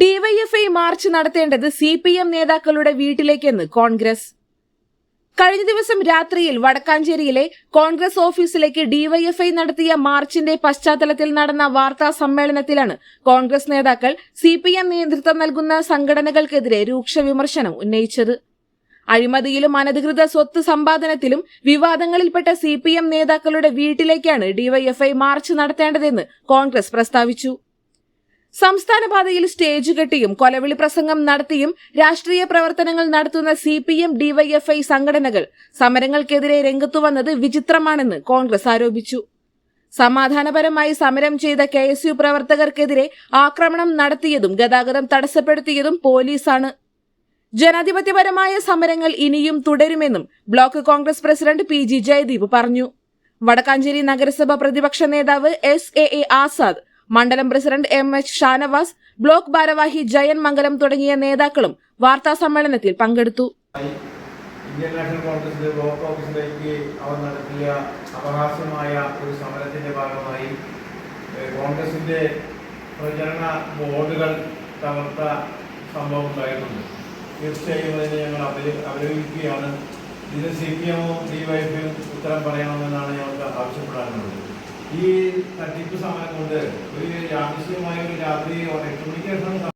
DYFI march നടത്തേണ്ടത് C P M നേതാക്കളുടെ വീട്ടിലേക്കെന്ന് കോൺഗ്രസ്. കഴിഞ്ഞ ദിവസം രാത്രിയിൽ വടക്കാഞ്ചേരിയിലെ കോൺഗ്രസ് ഓഫീസിലേക്ക് ഡിവൈഎഫ്ഐ നടത്തിയ മാർച്ചിന്റെ പശ്ചാത്തലത്തിൽ നടന്ന വാർത്താ സമ്മേളനത്തിലാണ് കോൺഗ്രസ് നേതാക്കൾ സി പി എം നേതൃത്വം നൽകുന്ന സംഘടനകൾക്കെതിരെ രൂക്ഷ വിമർശനം ഉന്നയിച്ചത്. അഴിമതിയിലും അനധികൃത സ്വത്ത് സമ്പാദനത്തിലും വിവാദങ്ങളിൽപ്പെട്ട സി പി എം നേതാക്കളുടെ വീട്ടിലേക്കാണ് ഡിവൈഎഫ്ഐ മാർച്ച് നടത്തേണ്ടതെന്ന് കോൺഗ്രസ് പ്രസ്താവിച്ചു. സംസ്ഥാന പാതയിൽ സ്റ്റേജ് കെട്ടിയും കൊലവിളി പ്രസംഗം നടത്തിയും രാഷ്ട്രീയ പ്രവർത്തനങ്ങൾ നടത്തുന്ന സി പി എം ഡിവൈഎഫ്ഐ സംഘടനകൾ സമരങ്ങൾക്കെതിരെ രംഗത്തു വന്നത് വിചിത്രമാണെന്ന് കോൺഗ്രസ് ആരോപിച്ചു. സമാധാനപരമായി സമരം ചെയ്ത കെ എസ് യു പ്രവർത്തകർക്കെതിരെ ആക്രമണം നടത്തിയതും ഗതാഗതം തടസ്സപ്പെടുത്തിയതും പോലീസാണ്. ജനാധിപത്യപരമായ സമരങ്ങൾ ഇനിയും തുടരുമെന്നും block Congress president P G Jayadeep പറഞ്ഞു. വടക്കാഞ്ചേരി നഗരസഭ പ്രതിപക്ഷ നേതാവ് എസ് എ എ ആസാദ് മണ്ഡലം president M H Shanavas block ഭാരവാഹി ജയൻ മംഗലം തുടങ്ങിയ നേതാക്കളും വാർത്താ സമ്മേളനത്തിൽ പങ്കെടുത്തു. ഇന്ത്യൻ നാഷണൽ കോൺഗ്രസിന്റെ ബ്ലോക്ക് ഓഫീസിലേക്ക് അവർ നടത്തിയ അപഹാസ്യമായ ഒരു സമരത്തിന്റെ ഭാഗമായി കോൺഗ്രസിന്റെ പ്രചരണ ബോർഡുകൾ തകർത്ത സംഭവം ഉണ്ടായിട്ടുണ്ട്. തീർച്ചയായും അതിനെ ഞങ്ങൾ അപലപിക്കുകയാണ് ഇതിന് സി പി എമ്മും ഡിവൈഎഫും ഉത്തരം പറയണമെന്നാണ് ഞങ്ങൾക്ക് ആവശ്യപ്പെടാനുള്ളത്. ഈ തട്ടിപ്പ് സമരം കൊണ്ട് ഒരു യാദൃശ്യമായ ഒരു രാത്രി എട്ട് മണിക്ക് ശേഷം